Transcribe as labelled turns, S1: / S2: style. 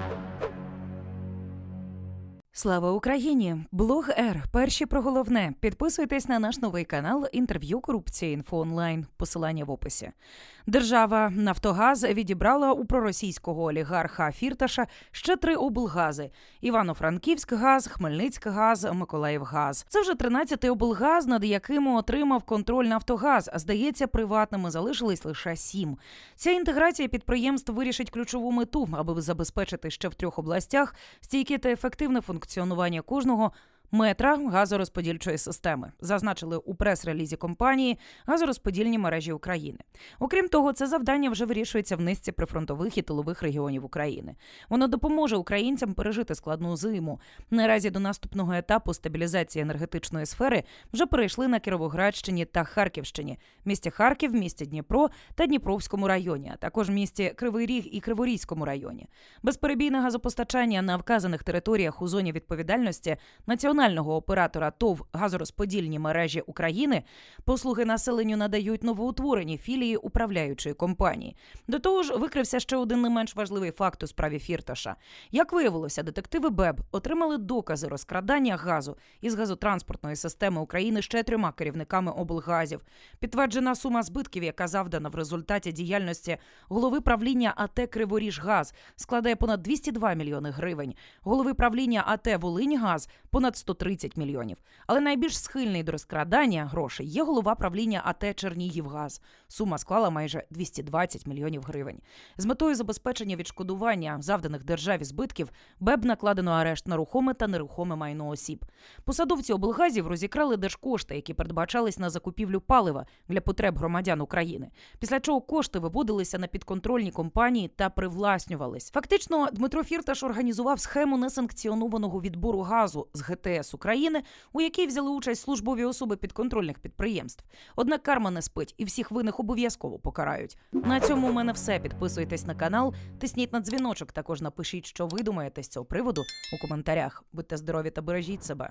S1: Thank you. Слава Україні! Блог Р. Перші про головне. Підписуйтесь на наш новий канал інтерв'ю корупція інфо онлайн. Посилання в описі. Держава Нафтогаз відібрала у проросійського олігарха Фірташа ще три облгази: Івано-Франківськгаз, Хмельницькгаз, Миколаївгаз. Це вже 13-й облгаз, над яким отримав контроль Нафтогаз. Здається, приватними залишились лише сім. Ця інтеграція підприємств вирішить ключову мету, аби забезпечити ще в трьох областях стійке та ефективне функціонування кожного. Метра газорозподільчої системи зазначили у прес-релізі компанії газорозподільні мережі України. Окрім того, це завдання вже вирішується в низці прифронтових і тилових регіонів України. Воно допоможе українцям пережити складну зиму. Наразі до наступного етапу стабілізації енергетичної сфери вже перейшли на Кіровоградщині та Харківщині, місті Харків, місті Дніпро та Дніпровському районі, а також місті Кривий Ріг і Криворізькому районі. Безперебійне газопостачання на вказаних територіях у зоні відповідальності національного оператора ТОВ газорозподільні мережі України послуги населенню надають новоутворені філії управляючої компанії. До того ж, викрився ще один не менш важливий факт у справі Фірташа. Як виявилося, детективи БЕБ отримали докази розкрадання газу із газотранспортної системи України ще трьома керівниками облгазів. Підтверджена сума збитків, яка завдана в результаті діяльності голови правління АТ Криворіжгаз, складає понад 202 мільйони гривень. Голови правління АТ Волиньгаз понад 130 мільйонів. Але найбільш схильний до розкрадання грошей є голова правління АТ Чернігівгаз. Сума склала майже 220 мільйонів гривень. З метою забезпечення відшкодування завданих державі збитків БЕБ накладено арешт на рухоме та нерухоме майно осіб. Посадовці облгазів розікрали держкошти, які передбачались на закупівлю палива для потреб громадян України. Після чого кошти виводилися на підконтрольні компанії та привласнювались. Фактично, Дмитро Фірташ організував схему несанкціонованого відбору газу з ГТС України, у якій взяли участь службові особи підконтрольних підприємств. Однак карма не спить і всіх винних обов'язково покарають. На цьому у мене все. Підписуйтесь на канал, тисніть на дзвіночок. Також напишіть, що ви думаєте з цього приводу у коментарях. Будьте здорові та бережіть себе.